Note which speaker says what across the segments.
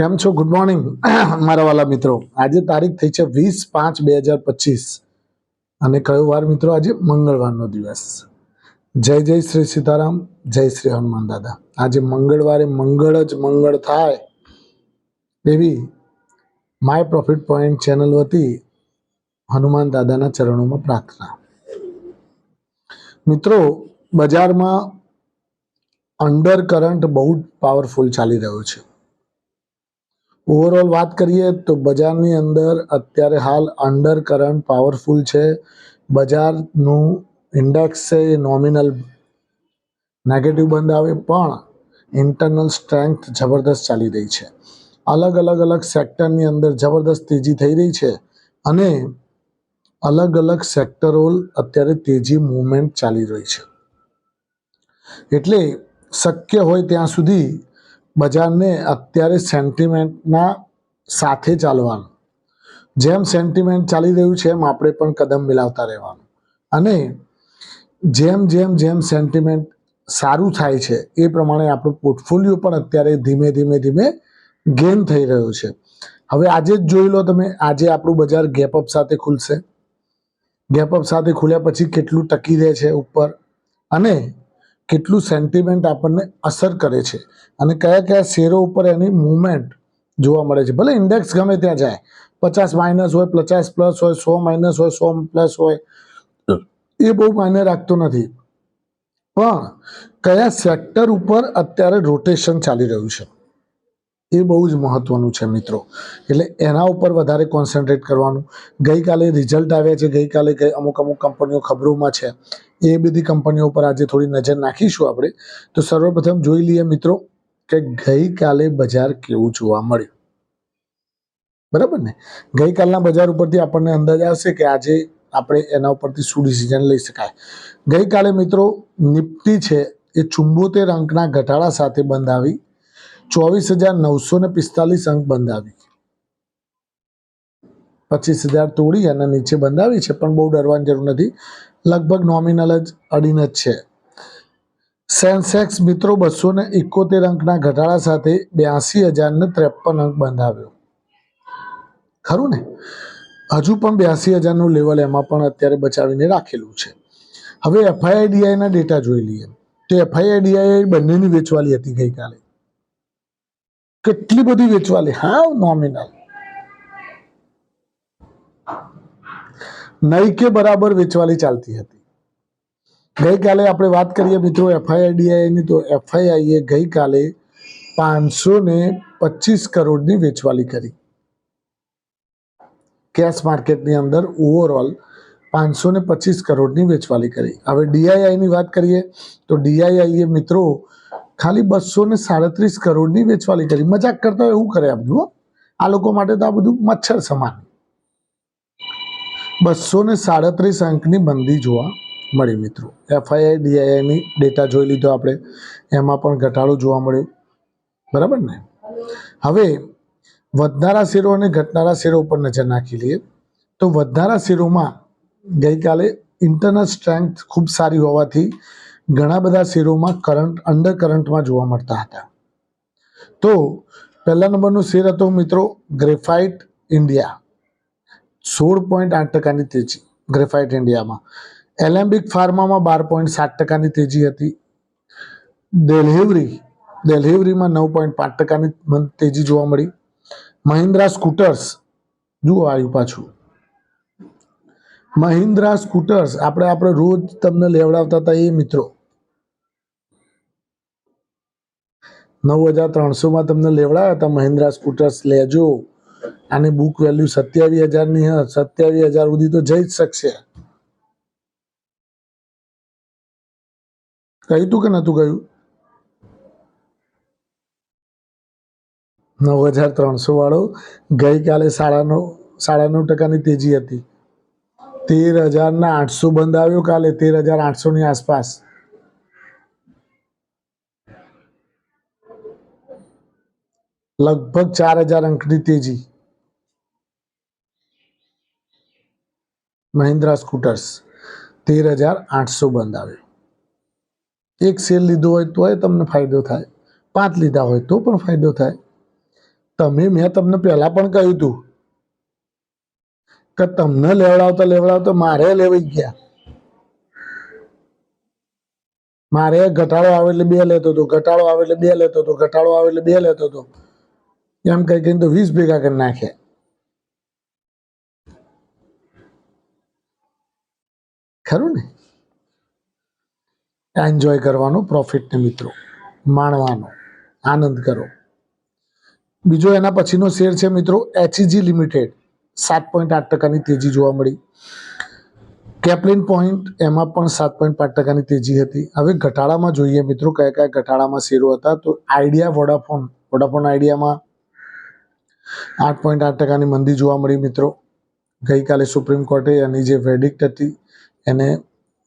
Speaker 1: કેમ છો? Good morning મારા વાલા મિત્રો. આજે તારીખ થઈ છે વીસ પાંચ બે હજાર પચીસ. અને કયો વાર મિત્રો? આજે મંગળવારનો દિવસ. જય જય શ્રી સીતારામ, જય શ્રી હનુમાન દાદા. આજે મંગળવારે મંગળ જ મંગળ થાય એવી માય પ્રોફિટ પોઈન્ટ ચેનલ વતી હનુમાન દાદાના ચરણોમાં પ્રાર્થના. મિત્રો, બજારમાં અંડર કરંટ બહુ પાવરફુલ ચાલી રહ્યો છે. ઓવરઓલ વાત કરીએ તો બજારની અંદર અત્યારે હાલ અંડર કરંટ પાવરફુલ છે. બજારનું ઇન્ડેક્સ છે એ નોમિનલ નેગેટિવ બંધ આવે પણ ઇન્ટરનલ સ્ટ્રેન્થ જબરદસ્ત ચાલી રહી છે. અલગ અલગ અલગ સેક્ટરની અંદર જબરદસ્ત તેજી થઈ રહી છે અને અલગ અલગ સેક્ટરોલ અત્યારે તેજી મુવમેન્ટ ચાલી રહી છે. એટલે શક્ય હોય ત્યાં સુધી બજારને અત્યારે સેન્ટિમેન્ટના સાથે ચાલવાનું. જેમ સેન્ટિમેન્ટ ચાલી રહ્યું છે, એમ આપણે પણ કદમ મિલાવતા રહેવાનું. અને જેમ જેમ જેમ સેન્ટિમેન્ટ સારું થાય છે, એ પ્રમાણે આપણું પોર્ટફોલિયો પણ અત્યારે ધીમે ધીમે ધીમે ગેન થઈ રહ્યો છે. હવે આજે જ જોઈ લો તમે, આજે આપણું બજાર ગેપઅપ સાથે ખુલશે. ગેપઅપ સાથે ખુલ્યા પછી કેટલું ટકી રહે છે ઉપર. અને કેટલું સેન્ટિમેન્ટ આપણને અસર કરે છે અને કયા કયા શેરો ઉપર એની મૂવમેન્ટ જોવા મળે છે. ભલે ઇન્ડેક્સ ગમે ત્યાં જાય, પચાસ માઇનસ હોય, પચાસ પ્લસ હોય, સો માઇનસ હોય, સો પ્લસ હોય, એ બહુ માયને રાખતો નથી. પણ કયા સેક્ટર ઉપર અત્યારે રોટેશન ચાલી રહ્યું છે? એ બહુ જ મહત્વનું છે મિત્રો. એટલે એના ઉપર વધારે કોન્સન્ટ્રેટ કરવાનું. ગઈકાલે રિઝલ્ટ આવ્યા છે, ગઈકાલે અમુક અમુક કંપનીઓ ખબરોમાં છે. એ બધી કંપનીઓ પર આજે થોડી નજર નાખીશું આપણે. તો સર્વપ્રથમ જોઈ લઈએ મિત્રો કે ગઈકાલે બજાર કેવું જોવા મળ્યું. બરાબર ને? ગઈકાલના બજાર ઉપરથી આપણને અંદાજ આવશે કે આજે આપણે એના ઉપરથી શું ડિસિઝન લઈ શકાય. ગઈકાલે મિત્રો નિફ્ટી છે એ ચુંબોતેર અંકના ઘટાડા સાથે બંધ આવી ચોવીસ હજાર નવસો ને પિસ્તાલીસ અંક બંધ આવી પચીસ હજાર તોડી અને નીચે બંધ આવી છે, પણ બહુ ડરવાની જરૂર નથી. લગભગ નોમિનલ જ અડીને જ છે. સેન્સેક્સ મિત્રો બસો ને એકોતેર અંકના ઘટાડા સાથે બ્યાસી હજાર ને ત્રેપન અંક બંધાવ્યો. ખરું ને હજુ પણ બ્યાસી હજારનું લેવલ એમાં પણ અત્યારે બચાવીને રાખેલું છે. હવે એફઆઈઆઈડીઆઈના ડેટા જોઈ લઈએ. તો એફઆઈઆઈડીઆઈ બંનેની વેચવાલી હતી ગઈકાલે. કેટલી બધી વેચવાલી? હા નોમિનલ નહીં કે બરાબર વેચવાલી ચાલતી હતી. ગઈકાલે આપણે વાત કરીએ મિત્રો એફઆઈઆઈડીઆઈની તો એફઆઈઆઈએ ગઈકાલે પાંચસો ને પચીસ કરોડની વેચવાલી કરી. કેશ માર્કેટની અંદર ઓવરઓલ પાંચસો ને પચીસ કરોડની વેચવાલી કરી. હવે ડીઆઈઆઈની વાત કરીએ, તો ડીઆઈઆઈએ મિત્રો ખાલી બસો ને સાડત્રીસ કરોડની વેચવાલી કરી. મજાક કરતા હોય એવું કરે આપ જુઓ. આ લોકો માટે તો આ બધું મચ્છર સમાન. બસો ને સાડત્રીસ અંકની મંદી જોવા મળી મિત્રો. એફઆઈઆઈ ડીઆઈઆઈની ડેટા જોઈ લીધો આપણે. એમાં પણ ઘટાડો જોવા મળ્યો. બરાબર ને? હવે વધનારા શેરો અને ઘટનારા શેરો ઉપર નજર નાખી લઈએ. તો વધનારા શેરોમાં ગઈકાલે ઇન્ટરનલ સ્ટ્રેન્થ ખૂબ સારી હોવાથી ઘણા બધા શેરોમાં કરંટ અંડર કરંટમાં જોવા મળતા હતા. તો પહેલા નંબરનો શેર હતો મિત્રો ગ્રેફાઇટ ઇન્ડિયા સોળ પોઈન્ટ આઠ ટકાની તેજી ગ્રેફાઇટ ઇન્ડિયામાં. એલેમ્બિક ફાર્મામાં બાર પોઈન્ટ સાત ટકાની તેજી હતી. ડેલિવરી ડેલિવરીમાં નવ પોઈન્ટ પાંચ ટકાની તેજી જોવા મળી. મહિન્દ્રા સ્કૂટર્સ, જુઓ આવ્યું પાછું. મહિન્દ્રા સ્કૂટર્સ, આપણે આપણે રોજ તમને લેવડાવતા હતા એ મિત્રો. નવ હજાર ત્રણસોમાં તમને લેવડાવ્યા હતા મહિન્દ્રા સ્કૂટર્સ, લેજો. આની બુક વેલ્યુ સત્યાવીસ હજારની ની સત્યાવીસ હજાર સુધી તો જઈ જ શકશે. કહ્યું તું કે નતું કહ્યું? નવ હજાર ત્રણસો વાળો ગઈકાલે સાડા નવ સાડા નવ ટકાની તેજી હતી. તેર હજારના આઠસો બંધ આવ્યો કાલે તેર હજાર આઠસોની આસપાસ. લગભગ ચાર હજાર અંકની તેજી. મહિન્દ્રા સ્કૂટર્સ તેર હજાર આઠસો બંધ આવ્યો. એક શેર લીધો હોય તોય તમને ફાયદો થાય. પાંચ લીધા હોય તો પણ ફાયદો થાય. તમે, મેં તમને પહેલા પણ કહ્યું હતું કે તમને લેવડાવતા લેવડાવતા મારે લેવાઈ ગયા. મારે ઘટાડો આવે એટલે બે લેતો હતો, ઘટાડો આવે એટલે બે લેતો હતો, ઘટાડો આવે એટલે બે લેતો હતો. એમ કહી કહીને તો વીસ ભેગા કરી નાખ્યા. ખરું ને? એન્જોય કરવાનો પ્રોફિટને મિત્રો, માણવાનો, આનંદ કરો. બીજો એના પછીનો શેર છે મિત્રો એચઈજી લિમિટેડ સાત પોઈન્ટ આઠ ટકાની તેજી જોવા મળી. કેપ્લિન પોઈન્ટ એમાં પણ સાત પોઈન્ટ પાંચ ટકાની તેજી હતી. હવે ઘટાડામાં જોઈએ મિત્રો, કયા કયા ઘટાડામાં શેરો હતા, તો આઈડિયા વોડાફોન વોડાફોન આઈડિયામાં આઠ પોઈન્ટ આઠ ટકાની મંદી જોવા મળી મિત્રો. ગઈકાલે સુપ્રીમ કોર્ટે એની જે વેડિક્ટ હતી એને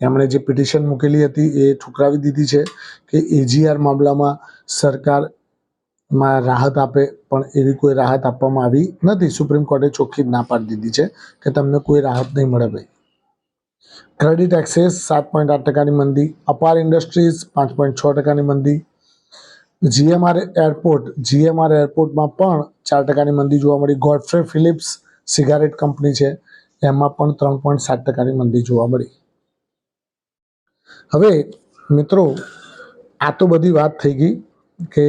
Speaker 1: એમણે જે પિટિશન મૂકેલી હતી એ ઠુકરાવી દીધી છે કે એજીઆર મામલામાં સરકારમાં રાહત આપે, પણ એવી કોઈ રાહત આપવામાં આવી નથી. સુપ્રીમ કોર્ટે ચોખ્ખી ના પાડી દીધી છે કે તમને કોઈ રાહત નહીં મળે ભાઈ. ક્રેડિટ એક્સેસ સાત પોઈન્ટ આઠ ટકાની મંદી, અપાર ઇન્ડસ્ટ્રીઝ પાંચ પોઈન્ટ છ ટકાની મંદી જીએમઆર એરપોર્ટ જીએમઆર એરપોર્ટમાં પણ ચાર ટકાની મંદી જોવા મળી. ગોડફ્રે ફિલિપ્સ સિગારેટ કંપની છે. એમાં પણ ત્રણ પોઈન્ટ સાત ટકાની મંદી જોવા મળી. હવે મિત્રો, આ તો બધી વાત થઈ ગઈ કે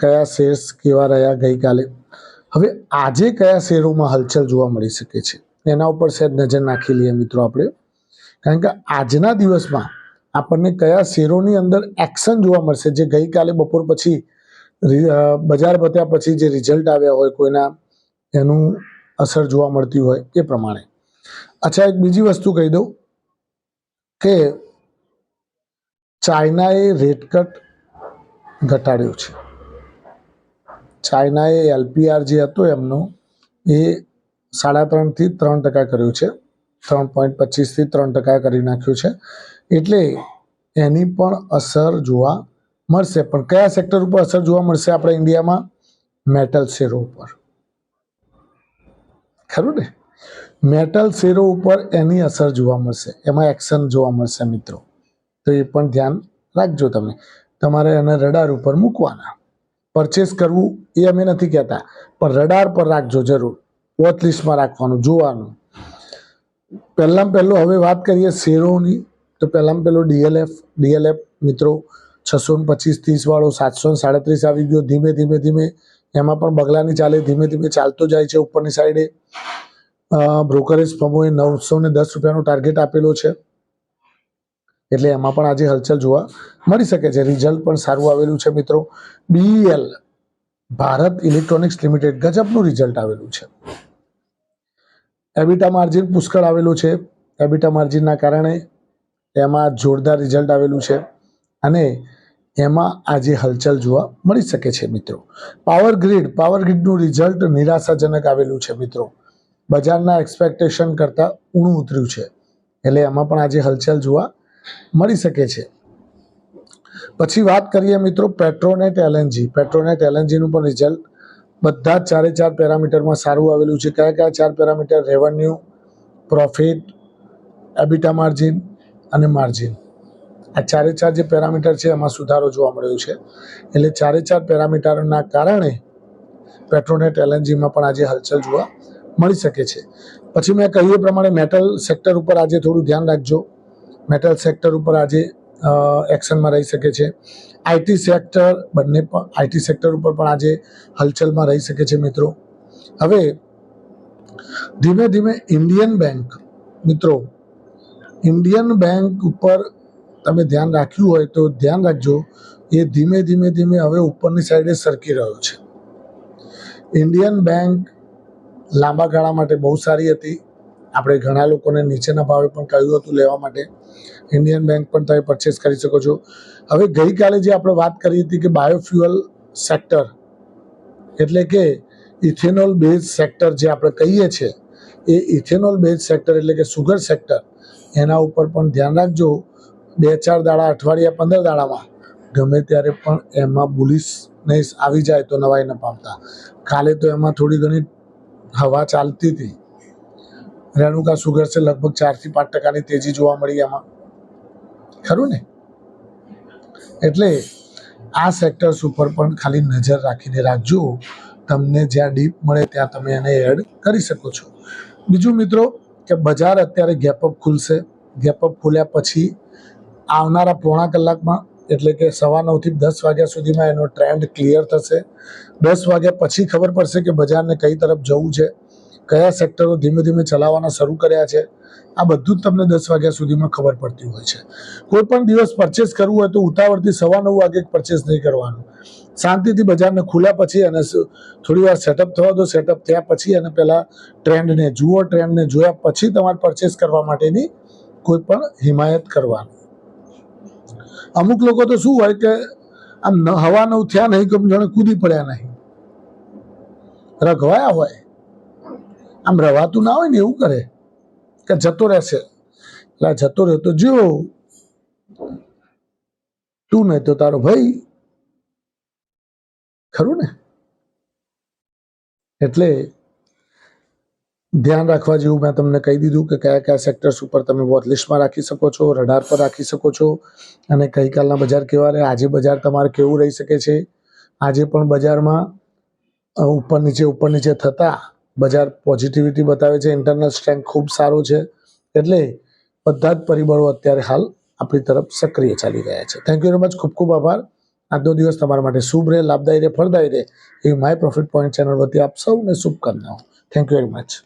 Speaker 1: કયા શેર્સ કેવા રહ્યા ગઈકાલે. હવે આજે કયા શેરોમાં હલચલ જોવા મળી શકે છે? એના ઉપર સહેજ નજર નાખી લઈએ મિત્રો આપણે. કારણ કે આજના દિવસમાં આપણને કયા શેરોની અંદર એક્શન જોવા મળશે? જે ગઈકાલે બપોર પછી બજાર પત્યા પછી જે રિઝલ્ટ આવ્યા હોય કોઈના, એનું અસર જોવા મળતી હોય એ પ્રમાણે. અચ્છા, એક બીજી વસ્તુ કહી દઉં કે ચાઇનાએ રેટ કટ ઘટાડ્યો છે. ચાઇનાએ એલપીઆર જે હતો એમનો એ સાડા ત્રણથી ત્રણ ટકા કર્યું છે. ત્રણ પોઈન્ટ પચીસથી ત્રણ ટકા કરી નાખ્યું છે. એટલે એની પણ અસર જોવા મળશે. પણ કયા સેક્ટર ઉપર અસર જોવા મળશે આપણે ઇન્ડિયામાં મેટલ શેરો ઉપર. ખરું ને? મેટલ શેરો ઉપર એની અસર જોવા મળશે. એમાં એક્શન જોવા મળશે મિત્રો. તો એ પણ ધ્યાન રાખજો તમે. તમારે એને રડાર ઉપર મૂકવાના. પરચેસ કરવું એ અમે નથી કહેતા. પણ રડાર પર રાખજો જરૂર. વોચ લિસ્ટમાં રાખવાનું, જોવાનું. પહેલાં પહેલું હવે વાત કરીએ શેરોની. તો પહેલાં પહેલું ડીએલએફ ડીએલએફ મિત્રો, છસો પચીસ ત્રીસવાળો સાતસો સાડત્રીસ આવી ગયો. ધીમે ધીમે ધીમે એમાં પણ બગલાની ચાલે, ધીમે ધીમે ચાલતો જાય છે ઉપરની સાઈડે. બ્રોકરેજ ફર્મોએ નવસો ને દસ રૂપિયાનો ટાર્ગેટ આપેલો છે. એટલે એમાં પણ આજે હલચલ જોવા મળી શકે છે. રિઝલ્ટ પણ સારું આવેલું છે મિત્રો. બીઈએલ ભારત ઇલેક્ટ્રોનિક્સ લિમિટેડ ગજબનું રિઝલ્ટ આવેલું છે. એબિટા માર્જિન પુષ્કળ આવેલું છે. એબિટા માર્જિનના કારણે એમાં જોરદાર રિઝલ્ટ આવેલું છે. અને એમાં આજે હલચલ જોવા મળી શકે છે મિત્રો. પાવર ગ્રીડ પાવર ગ્રીડનું રિઝલ્ટ નિરાશાજનક આવેલું છે મિત્રો. બજારના એક્સપેક્ટેશન કરતાં ઊણું ઉતર્યું છે. એટલે એમાં પણ આજે હલચલ જોવા મળી શકે છે. પછી વાત કરીએ મિત્રો પેટ્રોનેટ એલએનજી પેટ્રોનેટ એલએનજીનું પણ રિઝલ્ટ બધા જ ચારે ચાર પેરામીટરમાં સારું આવેલું છે. કયા કયા ચાર parameter? Revenue profit EBITDA margin અને માર્જિન આ ચારે ચાર જે પેરામીટર છે એમાં સુધારો જોવા મળ્યો છે. એટલે ચારે ચાર પેરામીટરના કારણે પેટ્રોનેટ એલએનજીમાં પણ આજે હલચલ જોવા મળી શકે છે. પછી મેં કહ્યું એ પ્રમાણે મેટલ સેક્ટર ઉપર આજે થોડું ધ્યાન રાખજો. મેટલ સેક્ટર ઉપર આજે એક્શનમાં રહી શકે છે. આઈટી સેક્ટર બંને પણ આઈટી સેક્ટર ઉપર પણ આજે હલચલમાં રહી શકે છે મિત્રો. હવે ધીમે ધીમે ઇન્ડિયન બેંક, મિત્રો, ઇન્ડિયન બેંક ઉપર તમે ધ્યાન રાખ્યું હોય તો ધ્યાન રાખજો. એ ધીમે ધીમે ધીમે હવે ઉપરની સાઈડે સરકી રહ્યો છે. ઇન્ડિયન બેંક લાંબા ગાળા માટે બહુ સારી હતી. આપણે ઘણા લોકોને નીચેના ભાવે પણ કહ્યું હતું લેવા માટે. ઇન્ડિયન બેંક પણ તમે પરચેસ કરી શકો છો. હવે ગઈકાલે જે આપણે વાત કરી હતી કે બાયોફ્યુઅલ સેક્ટર એટલે કે ઇથેનોલ બેઝ સેક્ટર જે આપણે કહીએ છીએ, એ ઇથેનોલ બેઝ સેક્ટર એટલે કે સુગર સેક્ટર એના ઉપર પણ ધ્યાન રાખજો. બે ચાર દાડા, અઠવાડિયા, પંદર દાડામાં. ગમે ત્યારે પણ એમાં બુલિશનેસ આવી જાય તો નવાઈ ન પામતા. કાલે તો એમાં થોડી ઘણી હવા ચાલતી હતી. રેણુકા સુગર છે લગભગ ચારથી પાંચ ટકાની તેજી જોવા મળી એમાં. ખરું ને? એટલે આ સેક્ટર્સ ઉપર પણ ખાલી નજર રાખીને રાખજો. તમને જ્યાં ડીપ મળે ત્યાં તમે એને એડ કરી શકો છો. બીજું મિત્રો કે બજાર અત્યારે ગેપઅપ ખુલશે. ગેપઅપ ખુલ્યા પછી આવનારા પોણા કલાકમાં, એટલે કે સવા નવથી દસ વાગ્યા સુધીમાં એનો ટ્રેન્ડ ક્લિયર થશે. દસ વાગ્યા પછી ખબર પડશે કે બજારને કઈ તરફ જવું છે, કયા સેક્ટરો ધીમે ધીમે ચલાવવાના શરૂ કર્યા છે. આ બધું જ તમને દસ વાગ્યા સુધીમાં ખબર પડતી હોય છે. કોઈ પણ દિવસ પરચેસ કરવું હોય તો ઉતાવળથી સવા નવ વાગે પરચેસ નહીં કરવાનું. શાંતિથી બજારને ખુલ્યા પછી અને થોડી વાર સેટઅપ થવા દો સેટઅપ થયા પછી અને પહેલાં ટ્રેન્ડને જુઓ ટ્રેન્ડને જોયા પછી તમારે પરચેસ કરવા માટેની કોઈ પણ હિમાયત કરવાની. અમુક લોકો તો શું હોય કે આમ હવા નવ થયા નહીં કે જાણે કૂદી પડ્યા નહીં. રઘવાયા હોય. આમ રવાતું ના હોય ને એવું કરે. કે જતો રહેશે. એટલે જતો રહેતો તો તું નહીં તો તારો ભાઈ. ખરું ને? એટલે ધ્યાન રાખવા જેવું મેં તમને કહી દીધું કે કયા કયા સેક્ટર્સ ઉપર તમે વોચ લિસ્ટમાં રાખી શકો છો રડાર પર રાખી શકો છો. અને ગઈકાલના બજાર કેવા રહે આજે બજાર તમારે કેવું રહી શકે છે? આજે પણ બજારમાં ઉપર નીચે ઉપર નીચે થતા બજાર પોઝિટિવિટી બતાવે છે. ઇન્ટરનલ સ્ટ્રેન્થ ખૂબ સારો છે. એટલે બધા જ પરિબળો અત્યારે હાલ આપણી તરફ સક્રિય ચાલી રહ્યા છે. થેન્ક યુ વેરી મચ ખૂબ ખૂબ આભાર. આજનો દિવસ તમારા માટે શુભ રહે, લાભદાયી રહે, ફળદાયી રહે એવી માય પ્રોફિટ પોઈન્ટ ચેનલ વતી આપ સૌને શુભકામનાઓ. Thank you very much